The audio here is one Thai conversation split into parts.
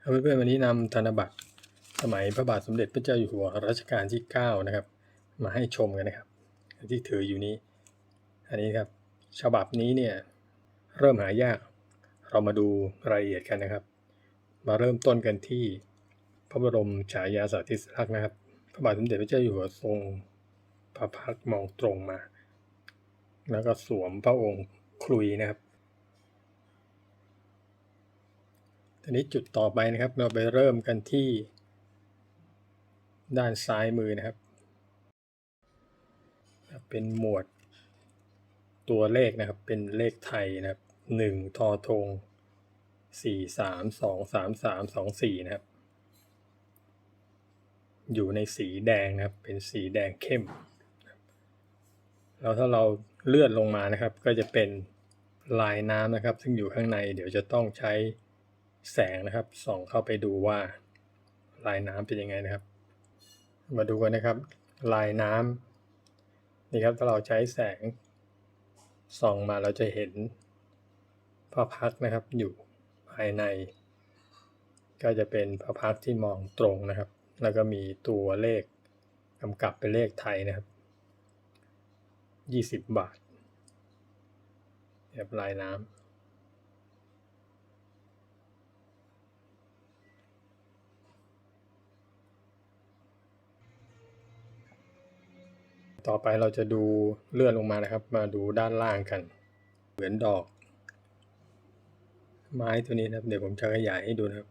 เพื่อนๆวันนี้นำธนบัตรสมัยพระบาทสมเด็จพระเจ้าอยู่หัวรัชกาลที่9นะครับ มาให้ชมกันนะครับ ที่ถืออยู่นี้ อันนี้ครับฉบับนี้เนี่ยเริ่มหายาก เรามาดูรายละเอียดกันนะครับ มาเริ่มต้นกันที่พระบรมฉายาสาธิสลักษณ์นะครับ พระบาทสมเด็จพระเจ้าอยู่หัวทรงพระพักมองตรงมา แล้วก็สวมพระองค์คลุยนะครับ ทีนี้จุดต่อไปนะครับ เราไปเริ่มกันที่ ด้านซ้ายมือนะครับ เป็นหมวด ตัวเลขนะครับ เป็นเลขไทยนะครับหนึ่งทอทงสี่สามสองสามสามสองสี่นะครับ อยู่ในสีแดงนะครับ เป็นสีแดงเข้ม แล้วถ้าเราเลื่อนลงมานะครับ ก็จะเป็นลายน้ำนะครับ ซึ่งอยู่ข้างในเดี๋ยวจะต้องใช้ แสงนะครับส่องเข้าไปดูว่าลายน้ำเป็นยังไงนะครับ มาดูกันนะครับ ลายน้ำนี่ครับถ้าเราใช้แสงส่องมาเราจะเห็นพระพักนะครับอยู่ภายใน ก็จะเป็นพระพักที่มองตรงนะครับ แล้วก็มีตัวเลขกำกับเป็นเลขไทยนะครับยี่สิบบาทแบบลายน้ำ ต่อไปเราจะดูเลื่อนลงมานะครับ มาดูด้านล่างกัน เหมือนดอก ไม้ตัวนี้นะครับ เดี๋ยวผมจะขยายให้ดูนะครับ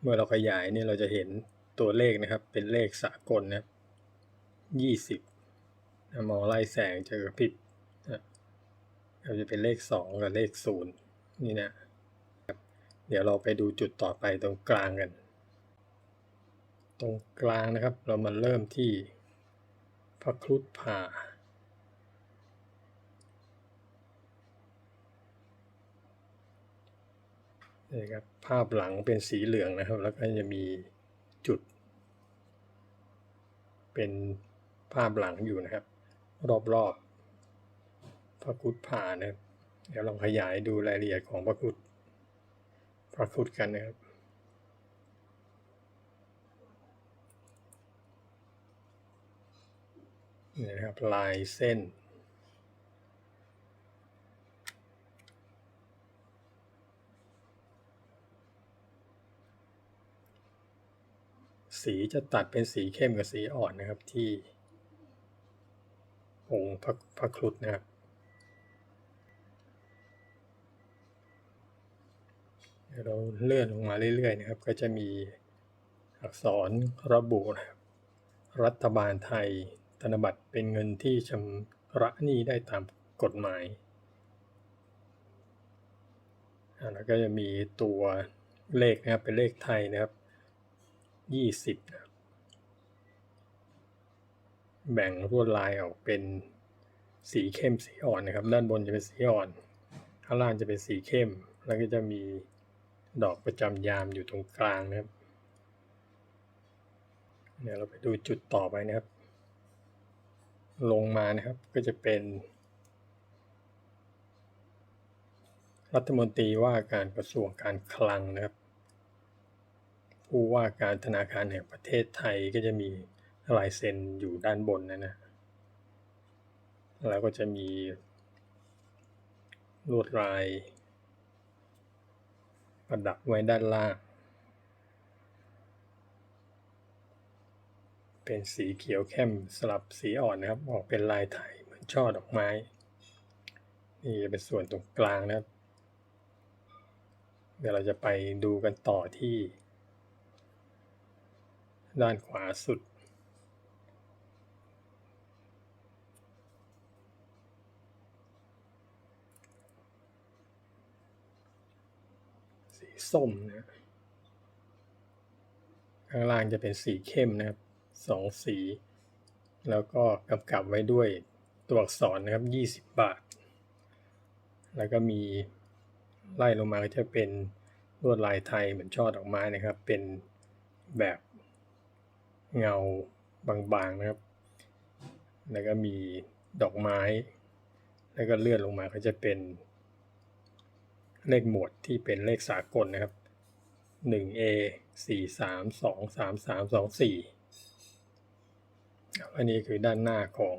เมื่อเราขยายนี่เราจะเห็นตัวเลขนะครับ เป็นเลขสากลนะครับยี่สิบมองไล่แสงจะกระพริบนะเราจะเป็นเลขสองกับเลขศูนย์นี่นะเดี๋ยวเราไปดูจุดต่อไปตรงกลางกัน ตรงกลางนะครับ เรามาเริ่มที่ พระครุฑผ่า นี่ครับ ภาพหลังเป็นสีเหลืองนะครับ แล้วก็จะมีจุด เป็นภาพหลังอยู่นะครับ รอบๆพระครุฑผ่านะครับเดี๋ยวลองขยายดูรายละเอียดของพระครุฑพระครุฑกันนะครับ นี่นะครับลายเส้น สีจะตัดเป็นสีเข้มกับสีอ่อนนะครับที่องค์พระพระครุฑนะครับเดี๋ยวเราเลื่อนลงมาเรื่อยๆนะครับ ก็จะมีอักษรระบุนะครับรัฐบาลไทย ธนบัตรเป็นเงินที่ชำระหนี้ได้ตามกฎหมาย แล้วก็จะมีตัวเลขนะครับ เป็นเลขไทยนะครับยี่สิบนะแบ่งลวดลายออกเป็นสีเข้มสีอ่อนนะครับ ด้านบนจะเป็นสีอ่อน ข้างล่างจะเป็นสีเข้ม แล้วก็จะมีดอกประจำยามอยู่ตรงกลางนะครับ เดี๋ยวเราไปดูจุดต่อไปนะครับ ลงมานะครับก็จะเป็น รัฐมนตรีว่าการกระทรวงการคลังนะครับ ผู้ว่าการธนาคารแห่งประเทศไทยก็จะมีลายเซ็นอยู่ด้านบนนะนะแล้วก็จะมีลวดลายประดับไว้ด้านล่าง เป็นสีเขียวเข้มสลับสีอ่อนนะครับ ออกเป็นลายไทยเหมือนช่อดอกไม้ นี่จะเป็นส่วนตรงกลางนะครับ เดี๋ยวเราจะไปดูกันต่อที่ ด้านขวาสุด สีส้มนะข้างล่างจะเป็นสีเข้มนะครับ สองสี แล้วก็กำกับไว้ด้วยตัวอักษรนะครับยี่สิบบาท แล้วก็มีไล่ลงมาก็จะเป็นลวดลายไทยเหมือนช่อดอกไม้นะครับ เป็นแบบเงาบางๆนะครับ แล้วก็มีดอกไม้ แล้วก็เลื่อนลงมาก็จะเป็น เลขหมวดที่เป็นเลขสากลนะครับหนึ่ง A สี่สามส อันนี้คือด้านหน้าของ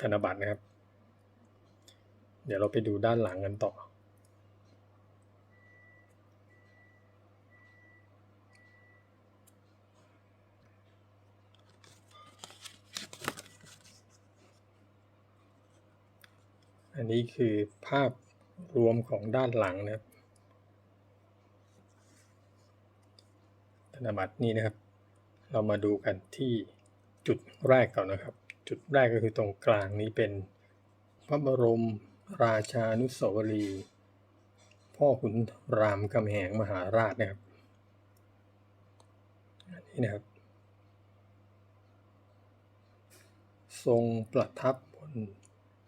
ธนบัตรนะครับ เดี๋ยวเราไปดูด้านหลังกันต่อ อันนี้คือภาพรวมของด้านหลังนะครับธนบัตรนี้นะครับ เรามาดูกันที่ จุดแรกก่อนนะครับ จุดแรกก็คือตรงกลางนี้เป็นพระบรมราชานุสาวรีย์พ่อขุนรามคำแหงมหาราชนะครับอันนี้นะครับ ทรงประทับบน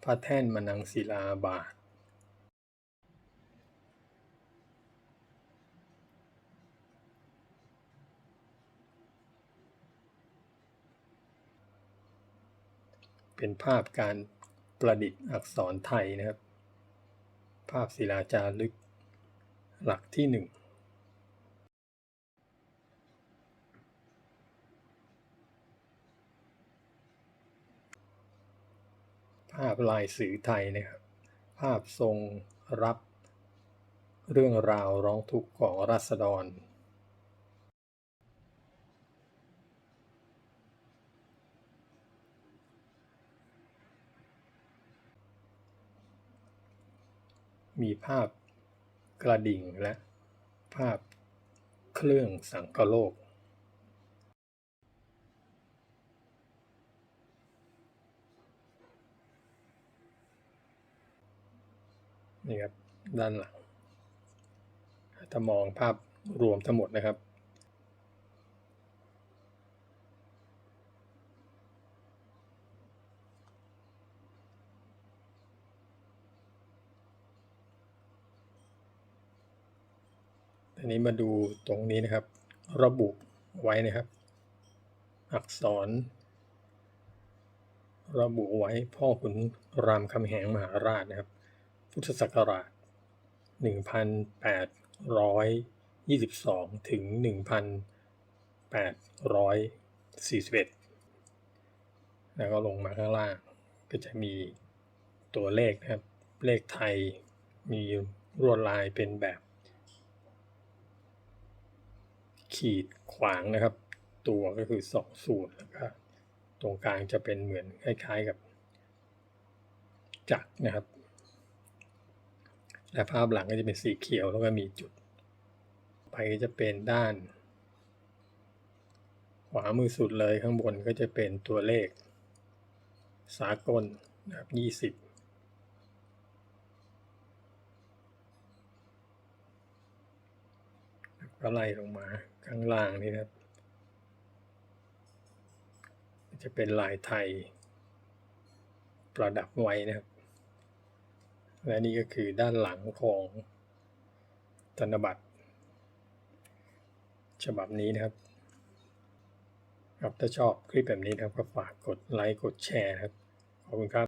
พระแท่นมนังศิลาบาท เป็นภาพการประดิษฐ์อักษรไทยนะครับ ภาพศิลาจารึกหลักที่หนึ่งภาพลายสื่อไทยนะครับ ภาพทรงรับเรื่องราวร้องทุกข์ของราษฎร มีภาพกระดิ่งและภาพเครื่องสังกโลก นี่ครับ ด้านหลังถ้ามองภาพรวมทั้งหมดนะครับ นี้มาดูตรงนี้นะครับ ระบุไว้นะครับ อักษร ระบุไว้พ่อขุนรามคำแหงมหาราชนะครับ พุทธศักราช 1822 ถึง 1841 แล้วก็ลงมาข้างล่างก็จะมีตัวเลขนะครับ เลขไทยมีรวดลายเป็นแบบ ขีดขวางนะครับ ตัวก็คือสองสูตรแล้วก็ตรงกลางจะเป็นเหมือนคล้ายๆกับ จักรนะครับ และภาพหลังก็จะเป็นสีเขียวแล้วก็มีจุด ไปก็จะเป็นด้าน ขวามือสุดเลยข้างบนก็จะเป็นตัวเลข สากลนะครับยี่สิบก็ไล่ลงมา ข้างล่างนี่ครับ จะเป็นลายไทย ประดับไว้นะครับ และนี่ก็คือด้านหลังของธนบัตร ฉบับนี้นะครับครับถ้าชอบคลิปแบบนี้นะครับก็ฝากกดไลค์กดแชร์ครับขอบคุณครับ